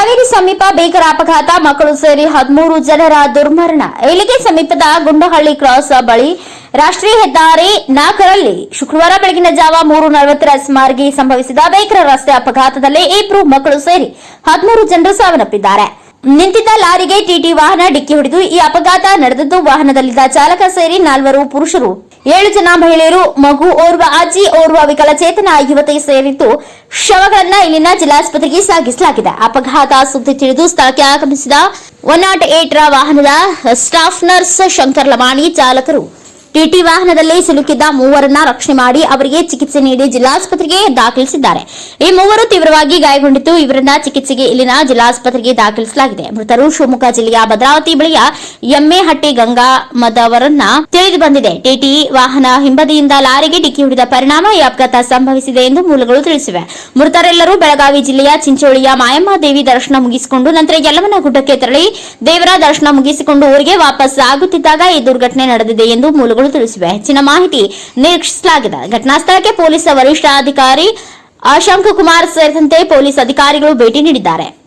ಹಾವೇರಿ ಸಮೀಪ ಭೀಕರ ಅಪಘಾತ. ಮಕ್ಕಳು ಸೇರಿ ಹದಿಮೂರು ಜನರ ದುರ್ಮರಣ. ಇಲ್ಲಿಗೆ ಸಮೀಪದ ಗುಂಡಹಳ್ಳಿ ಕ್ರಾಸ್ ಬಳಿ ರಾಷ್ಟ್ರೀಯ ಹೆದ್ದಾರಿ ನಾಲ್ಕರಲ್ಲಿ ಶುಕ್ರವಾರ ಬೆಳಗಿನ ಜಾವ ಮೂರು ನಲವತ್ತರ ಸುಮಾರಿಗೆ ಸಂಭವಿಸಿದ ಭೀಕರ ರಸ್ತೆ ಅಪಘಾತದಲ್ಲಿ ಇಬ್ಬರು ಮಕ್ಕಳು ಸೇರಿ ಹದಿಮೂರು ಜನರು ಸಾವನ್ನಪ್ಪಿದ್ದಾರೆ. ನಿಂತಿದ್ದ ಲಾರಿಗೆ ಟಿಟಿ ವಾಹನ ಡಿಕ್ಕಿ ಹೊಡೆದು ಈ ಅಪಘಾತ ನಡೆದದ್ದು. ವಾಹನದಲ್ಲಿದ್ದ ಚಾಲಕ ಸೇರಿ ನಾಲ್ವರು ಪುರುಷರು. ಏಳು ಜನ ಮಹಿಳೆಯರು, ಮಗು ಓರ್ವ ಅಜ್ಜಿ, ಓರ್ವ ವಿಕಲಚೇತನ ಯುವತಿ ಸೇರಿದ್ದು ಶವಗಳನ್ನ ಇಲ್ಲಿನ ಜಿಲ್ಲಾಸ್ಪತ್ರೆಗೆ ಸಾಗಿಸಲಾಗಿದೆ. ಅಪಘಾತ ಸುದ್ದಿ ತಿಳಿದು ಸ್ಥಳಕ್ಕೆ ಆಗಮಿಸಿದ ಒನ್ ನಾಟ್ ಏಟ್ ರ ವಾಹನದ ಸ್ಟಾಫ್ ನರ್ಸ್ ಶಂಕರ್ ಲಮಾಣಿ ಚಾಲಕರು. ಟಿಟಿ ವಾಹನದಲ್ಲಿ ಸಿಲುಕಿದ್ದ ಮೂವರನ್ನ ರಕ್ಷಣೆ ಮಾಡಿ ಅವರಿಗೆ ಚಿಕಿತ್ಸೆ ನೀಡಿ ಜಿಲ್ಲಾಸ್ಪತ್ರೆಗೆ ದಾಖಲಿಸಿದ್ದಾರೆ. ಈ ಮೂವರು ತೀವ್ರವಾಗಿ ಗಾಯಗೊಂಡಿದ್ದು ಇವರನ್ನ ಚಿಕಿತ್ಸೆಗೆ ಇಲ್ಲಿನ ಜಿಲ್ಲಾಸ್ಪತ್ರೆಗೆ ದಾಖಲಿಸಲಾಗಿದೆ. ಮೃತರು ಶಿವಮೊಗ್ಗ ಜಿಲ್ಲೆಯ ಭದ್ರಾವತಿ ಬಳಿಯ ಎಮ್ಮೆಹಟ್ಟಿ ಗಂಗಾ ಮದವರನ್ನ ತಿಳಿದು ಬಂದಿದೆ. ಟಿಟಿ ವಾಹನ ಹಿಂಬದಿಯಿಂದ ಲಾರಿಗೆ ಡಿಕ್ಕಿ ಹೊಡೆದ ಪರಿಣಾಮ ಈ ಅಪಘಾತ ಸಂಭವಿಸಿದೆ ಎಂದು ಮೂಲಗಳು ತಿಳಿಸಿವೆ. ಮೃತರೆಲ್ಲರೂ ಬೆಳಗಾವಿ ಜಿಲ್ಲೆಯ ಚಿಂಚೋಳಿಯ ಮಾಯಮ್ಮ ದೇವಿ ದರ್ಶನ ಮುಗಿಸಿಕೊಂಡು ನಂತರ ಯಲ್ಲವನ ಗುಡ್ಡಕ್ಕೆ ತೆರಳಿ ದೇವರ ದರ್ಶನ ಮುಗಿಸಿಕೊಂಡು ಊರಿಗೆ ವಾಪಸ್ ಆಗುತ್ತಿದ್ದಾಗ ಈ ದುರ್ಘಟನೆ ನಡೆದಿದೆ ಎಂದು ಮೂಲಗಳು ತಿಳಿಸಿವೆ. ಹೆಚ್ಚಿನ ಮಾಹಿತಿ ನಿರೀಕ್ಷಿಸಲಾಗಿದೆ. ಘಟನಾ ಸ್ಥಳಕ್ಕೆ ಪೊಲೀಸ್ ವರಿಷ್ಠಾಧಿಕಾರಿ ಶಂಕುಕುಮಾರ್ ಸೇರಿದಂತೆ ಪೊಲೀಸ್ ಅಧಿಕಾರಿಗಳು ಭೇಟಿ ನೀಡಿದ್ದಾರೆ.